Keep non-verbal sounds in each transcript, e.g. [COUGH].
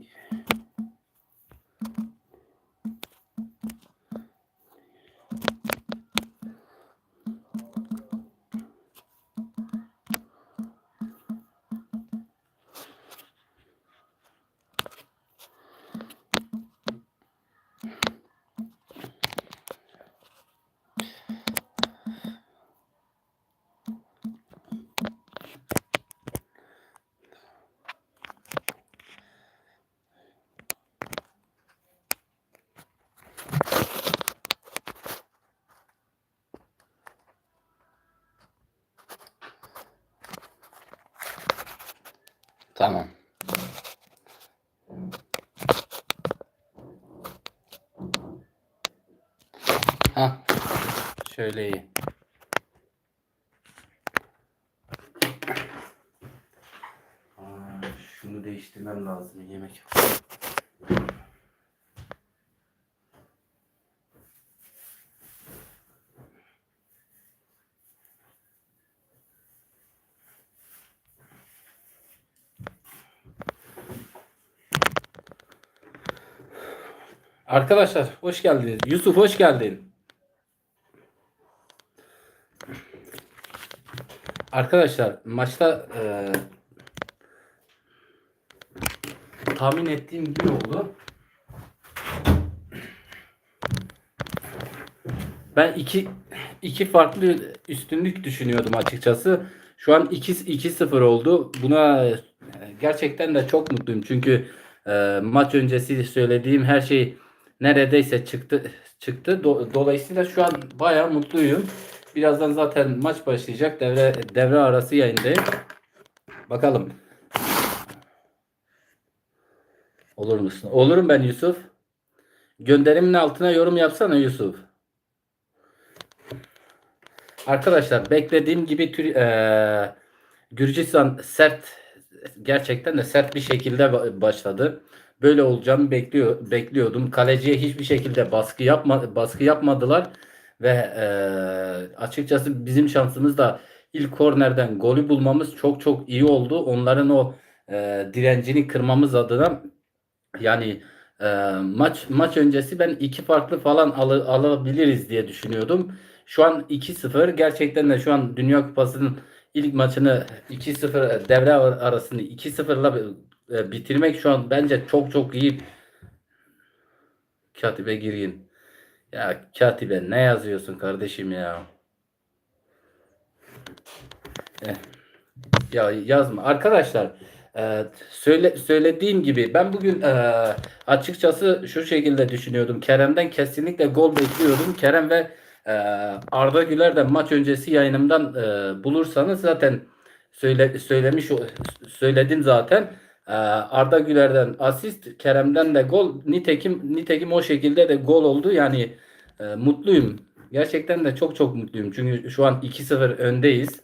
Yeah. Ha. Şöyle iyi. Aa, şunu değiştirmem lazım yemek. Arkadaşlar hoş geldiniz. Yusuf hoş geldin. Arkadaşlar maçta e, tahmin ettiğim gibi oldu. Ben iki iki farklı üstünlük düşünüyordum açıkçası. Şu an 2 2-0 oldu. Buna e, gerçekten de çok mutluyum. Çünkü e, maç öncesi söylediğim her şey neredeyse çıktı çıktı. Do- dolayısıyla şu an bayağı mutluyum. Birazdan zaten maç başlayacak. Devre devre arası yayındayım. Bakalım. Olur musun? Olurum ben Yusuf. Gönderimin altına yorum yapsana Yusuf. Arkadaşlar beklediğim gibi tür, eee, Gürcistan sert gerçekten de sert bir şekilde ba- başladı. Böyle olacağını bekliyor bekliyordum. Kaleciye hiçbir şekilde baskı yapma baskı yapmadılar ve eee, açıkçası bizim şansımız da ilk kornerden golü bulmamız çok çok iyi oldu. Onların o eee, direncini kırmamız adına yani eee, maç maç öncesi ben iki farklı falan alı- alabiliriz diye düşünüyordum. Şu an 2-0 gerçekten de şu an Dünya Kupası'nın ilk maçını 2-0 devre ar- arasını 2-0'la e, bitirmek şu an bence çok çok iyi. Katibe girgin. Ya Katibe ne yazıyorsun kardeşim ya? Eh, Ya yazma. Arkadaşlar e, söyle, söylediğim gibi ben bugün e, açıkçası şu şekilde düşünüyordum. Kerem'den kesinlikle gol bekliyordum. Kerem ve e, Arda Güler de maç öncesi yayınımdan e, bulursanız zaten söyle, söylemiş söyledim zaten. E, Arda Güler'den asist, Kerem'den de gol. Nitekim nitekim o şekilde de gol oldu. Yani e, mutluyum. Gerçekten de çok çok mutluyum. Çünkü şu an 2-0 öndeyiz.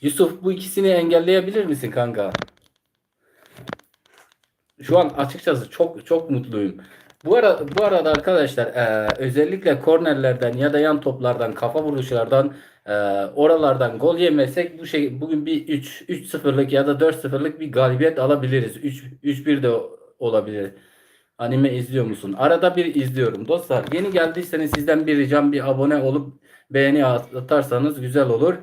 Yusuf bu ikisini engelleyebilir misin kanka? Şu an açıkçası çok çok mutluyum. Bu ara bu arada arkadaşlar e, özellikle kornerlerden ya da yan toplardan kafa vuruşlardan e, oralardan gol yemesek bu şey bugün bir 3 3-0'lık ya da 4-0'lık bir galibiyet alabiliriz. 3 3-1 de olabilir. Anime izliyor musun? Arada bir izliyorum dostlar. Yeni geldiyseniz sizden bir ricam bir abone olup beğeni atarsanız güzel olur.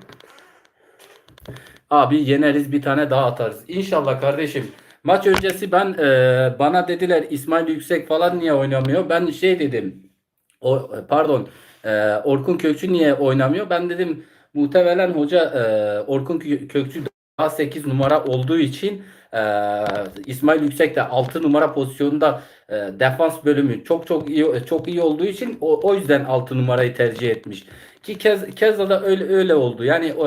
Abi yeneriz bir tane daha atarız. İnşallah kardeşim. Maç öncesi ben e, bana dediler İsmail Yüksek falan niye oynamıyor? Ben şey dedim. O pardon. e, Orkun Kökçü niye oynamıyor? Ben dedim muhtemelen hoca e, Orkun Kö- Kökçü daha 8 numara olduğu için e, İsmail Yüksek de 6 numara pozisyonunda e, defans bölümü çok çok iyi çok iyi olduğu için o, o yüzden 6 numarayı tercih etmiş. Ki kez keza da öyle öyle oldu. Yani e,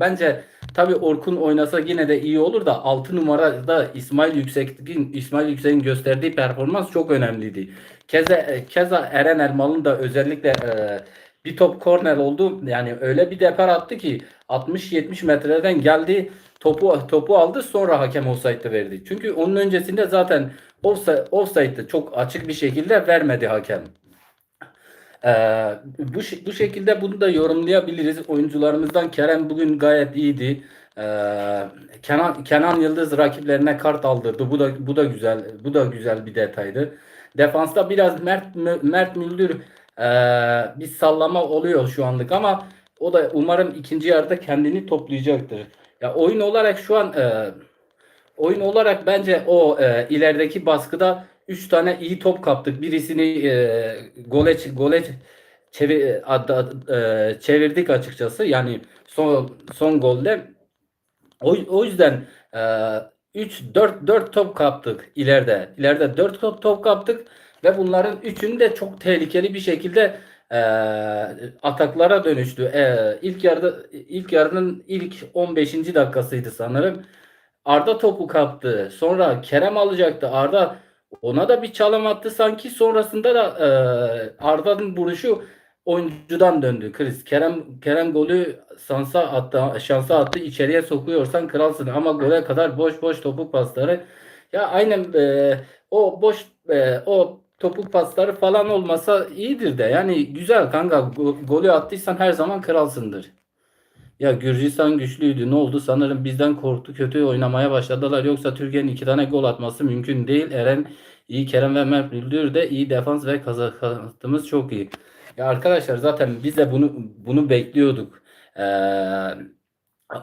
bence Tabii Orkun oynasa yine de iyi olur da 6 numarada İsmail Yüksek'in İsmail Yüksek'in gösterdiği performans çok önemliydi. Keza keza Eren Elmalı'nın da özellikle e, bir top korner oldu. Yani öyle bir depar attı ki 60-70 metreden geldi. Topu topu aldı sonra hakem offside'ı verdi. Çünkü onun öncesinde zaten offside, offside'ı çok açık bir şekilde vermedi hakem. Ee, bu, bu şekilde bunu da yorumlayabiliriz. Oyuncularımızdan Kerem bugün gayet iyiydi. e, Kenan Kenan Yıldız rakiplerine kart aldırdı. Bu da bu da güzel. Bu da güzel bir detaydı. Defansta biraz Mert Mert Müldür e, bir sallama oluyor şu anlık ama o da umarım ikinci yarıda kendini toplayacaktır. Ya oyun olarak şu an e, oyun olarak bence o e, ilerideki baskıda 3 tane iyi top kaptık. Birisini e, gole gole çevir, ad- ad- e, çevirdik açıkçası. Yani son son golde o, o yüzden e, 3 4 4 top kaptık ileride. İleride 4 top, top kaptık ve bunların üçünü de çok tehlikeli bir şekilde e, ataklara dönüştü. E, ilk yarıda ilk yarının ilk 15. dakikasıydı sanırım. Arda topu kaptı. Sonra Kerem alacaktı. Arda ona da bir çalım attı sanki. Sonrasında da e, Arda'nın vuruşu oyuncudan döndü. Chris Kerem Kerem golü sansa attı, şansa attı. İçeriye sokuyorsan kralsın ama gole kadar boş boş topuk pasları. Ya aynen e, o boş e, o topuk pasları falan olmasa iyidir de. Yani güzel kanka Go- golü attıysan her zaman kralsındır. Ya Gürcistan güçlüydü. Ne oldu? Sanırım bizden korktu. Kötü oynamaya başladılar. Yoksa Türkiye'nin iki tane gol atması mümkün değil. Eren iyi, Kerem ve Mert Müldür de iyi defans ve kazanatımız çok iyi. Ya arkadaşlar zaten biz de bunu bunu bekliyorduk. Ee,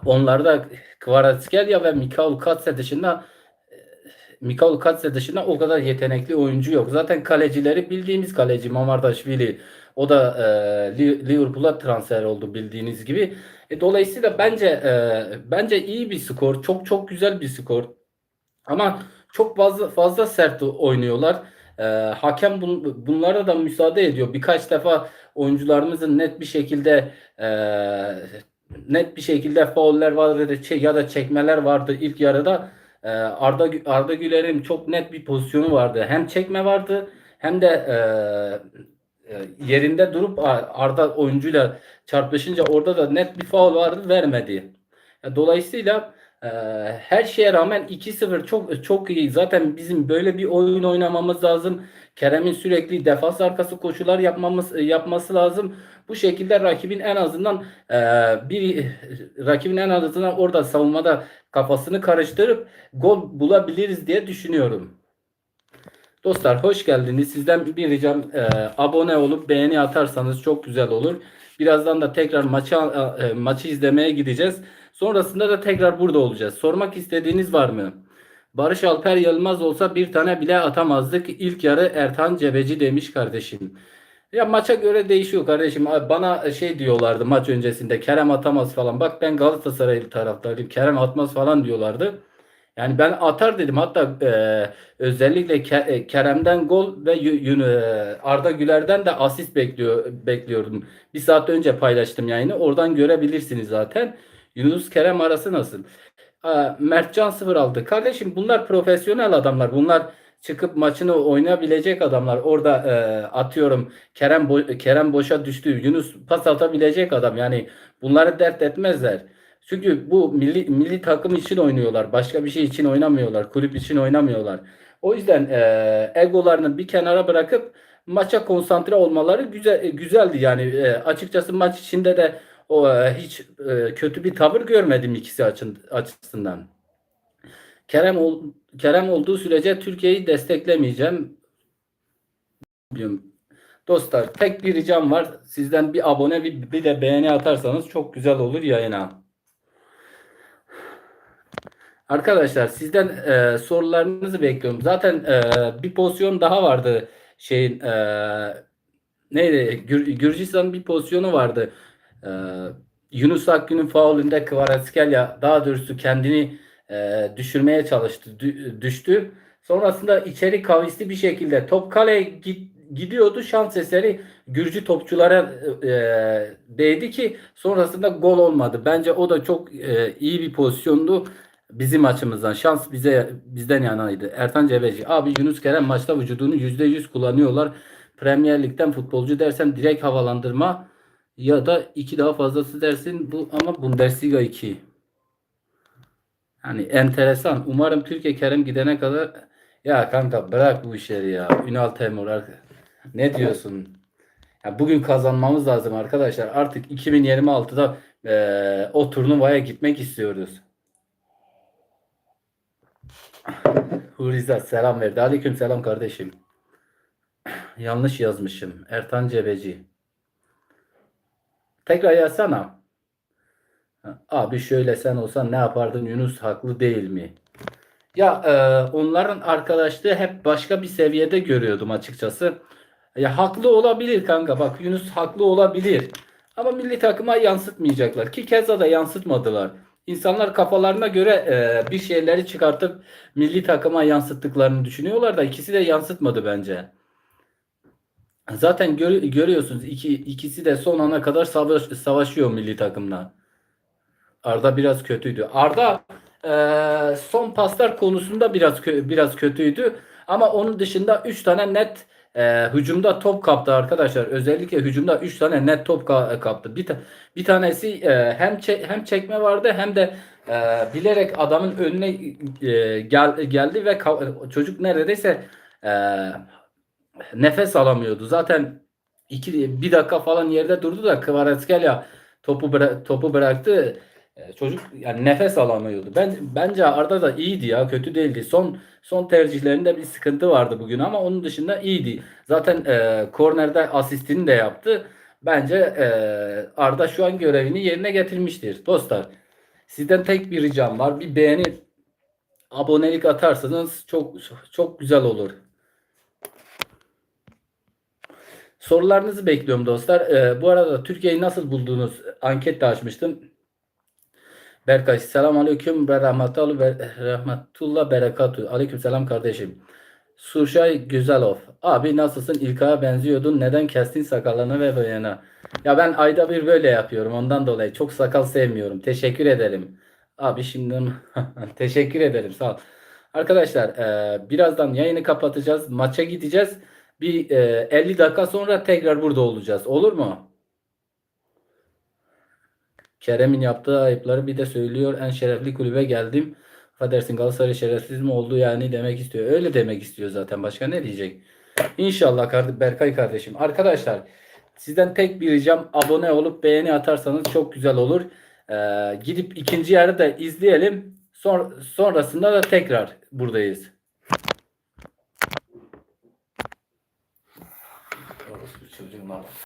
onlarda Kvaratskhelia ve Mikhail Katse dışında Mikhail Katse dışında o kadar yetenekli oyuncu yok. Zaten kalecileri bildiğimiz kaleci Mamardaşvili. O da e, Li- Liverpool'a transfer oldu bildiğiniz gibi. E, dolayısıyla bence e, bence iyi bir skor. Çok çok güzel bir skor. Ama çok fazla fazla sert oynuyorlar. E, hakem bun, bunlara da müsaade ediyor. Birkaç defa oyuncularımızın net bir şekilde e, net bir şekilde fauller vardı ya da çekmeler vardı ilk yarıda. E, Arda Arda Güler'in çok net bir pozisyonu vardı. Hem çekme vardı hem de e, e, yerinde durup Ar- Arda oyuncuyla çarpışınca orada da net bir faul vardı vermedi. Dolayısıyla her şeye rağmen 2-0 çok çok iyi. Zaten bizim böyle bir oyun oynamamız lazım. Kerem'in sürekli defans arkası koşular yapmamız yapması lazım. Bu şekilde rakibin en azından e, bir rakibin en azından orada savunmada kafasını karıştırıp gol bulabiliriz diye düşünüyorum. Dostlar hoş geldiniz. Sizden bir ricam e, abone olup beğeni atarsanız çok güzel olur. Birazdan da tekrar maçı e, maçı izlemeye gideceğiz. Sonrasında da tekrar burada olacağız. Sormak istediğiniz var mı? Barış Alper Yılmaz olsa bir tane bile atamazdık. İlk yarı Ertan Cebeci demiş kardeşim. Ya maça göre değişiyor kardeşim. Bana şey diyorlardı maç öncesinde Kerem atamaz falan. Bak ben Galatasaraylı taraftarıyım. Kerem atmaz falan diyorlardı. Yani ben atar dedim. Hatta e, özellikle Ke- e, Kerem'den gol ve e, Arda Güler'den de asist bekliyor bekliyordum. Bir saat önce paylaştım yayını. Oradan görebilirsiniz zaten. Yunus Kerem arası nasıl? Aa, Mertcan 06. Kardeşim bunlar profesyonel adamlar. Bunlar çıkıp maçını oynayabilecek adamlar. Orada e, atıyorum Kerem bo- Kerem boşa düştü. Yunus pas atabilecek adam. Yani bunları dert etmezler. Çünkü bu milli milli takım için oynuyorlar. Başka bir şey için oynamıyorlar. Kulüp için oynamıyorlar. O yüzden e, egolarını bir kenara bırakıp maça konsantre olmaları güzel güzeldi. Yani e, açıkçası maç içinde de o e, hiç e, kötü bir tavır görmedim ikisi açısından. Kerem ol, Kerem olduğu sürece Türkiye'yi desteklemeyeceğim. Dostlar tek bir ricam var. Sizden bir abone bir, bir de beğeni atarsanız çok güzel olur yayına. Arkadaşlar sizden e, sorularınızı bekliyorum. Zaten e, bir pozisyon daha vardı şeyin e, neydi? Gür, Gürcistan'ın bir pozisyonu vardı. E, Yunus Akgün'ün faulünde Kvaratskhelia daha doğrusu kendini e, düşürmeye çalıştı. dü- düştü. Sonrasında içeri kavisli bir şekilde top kaleye git, gidiyordu. Şans eseri Gürcü topçulara e, değdi ki sonrasında gol olmadı. Bence o da çok e, iyi bir pozisyondu bizim açımızdan. Şans bize bizden yanaydı. Ertan Cebeci. Abi Yunus Kerem maçta vücudunu %100 kullanıyorlar. Premier Lig'den futbolcu dersen direkt havalandırma ya da iki daha fazlası dersin bu ama Bundesliga 2. Yani enteresan. Umarım Türkiye Kerem gidene kadar ya kanka bırak bu işleri ya. Ünal Temur ne diyorsun? Ya bugün kazanmamız lazım arkadaşlar. Artık 2026'da e, o turnuvaya gitmek istiyoruz. Hurizat selam verdi. Aleyküm selam kardeşim. Yanlış yazmışım. Ertan Cebeci. Tekrar yazsana. Abi şöyle sen olsan ne yapardın Yunus haklı değil mi? Ya e, onların arkadaşlığı hep başka bir seviyede görüyordum açıkçası. Ya haklı olabilir kanka bak Yunus haklı olabilir. Ama milli takıma yansıtmayacaklar ki keza da yansıtmadılar. İnsanlar kafalarına göre e, bir şeyleri çıkartıp milli takıma yansıttıklarını düşünüyorlar da ikisi de yansıtmadı bence. Zaten gör- görüyorsunuz iki, ikisi de son ana kadar savaş, savaşıyor milli takımla. Arda biraz kötüydü. Arda e, son paslar konusunda biraz biraz kötüydü. Ama onun dışında 3 tane net e, hücumda top kaptı arkadaşlar. Özellikle hücumda 3 tane net top ka- kaptı. Bir, ta- bir tanesi e, hem çe- hem çekme vardı hem de e, bilerek adamın önüne e, gel- geldi ve çocuk neredeyse e, nefes alamıyordu. Zaten iki, bir dakika falan yerde durdu da Kvaratskhelia topu bıra- topu bıraktı. E, Çocuk yani nefes alamıyordu. Ben bence Arda da iyiydi ya, kötü değildi. Son son tercihlerinde bir sıkıntı vardı bugün ama onun dışında iyiydi. Zaten e, kornerde asistini de yaptı. Bence e, Arda şu an görevini yerine getirmiştir. Dostlar, sizden tek bir ricam var. Bir beğeni, abonelik atarsanız çok çok güzel olur. Sorularınızı bekliyorum dostlar. Ee, bu arada Türkiye'yi nasıl buldunuz? Anket de açmıştım. Berkay selam aleyküm ve rahmetullah ve rahmetullah berekatü. Aleyküm selam kardeşim. Surşay Güzelov. Abi nasılsın? İlkay'a benziyordun. Neden kestin sakalını ve bıyığını? Ya ben ayda bir böyle yapıyorum. Ondan dolayı çok sakal sevmiyorum. Teşekkür ederim. Abi şimdi [LAUGHS] teşekkür ederim. Sağ ol. Arkadaşlar e, birazdan yayını kapatacağız. Maça gideceğiz. Bir e, 50 dakika sonra tekrar burada olacağız. Olur mu? Kerem'in yaptığı ayıpları bir de söylüyor. En şerefli kulübe geldim. Affedersin Galatasaray şerefsiz mi oldu yani demek istiyor. Öyle demek istiyor zaten. Başka ne diyecek? İnşallah Berkay kardeşim. Arkadaşlar sizden tek bir ricam abone olup beğeni atarsanız çok güzel olur. Ee, gidip ikinci yarı da izleyelim. Son, sonrasında da tekrar buradayız. not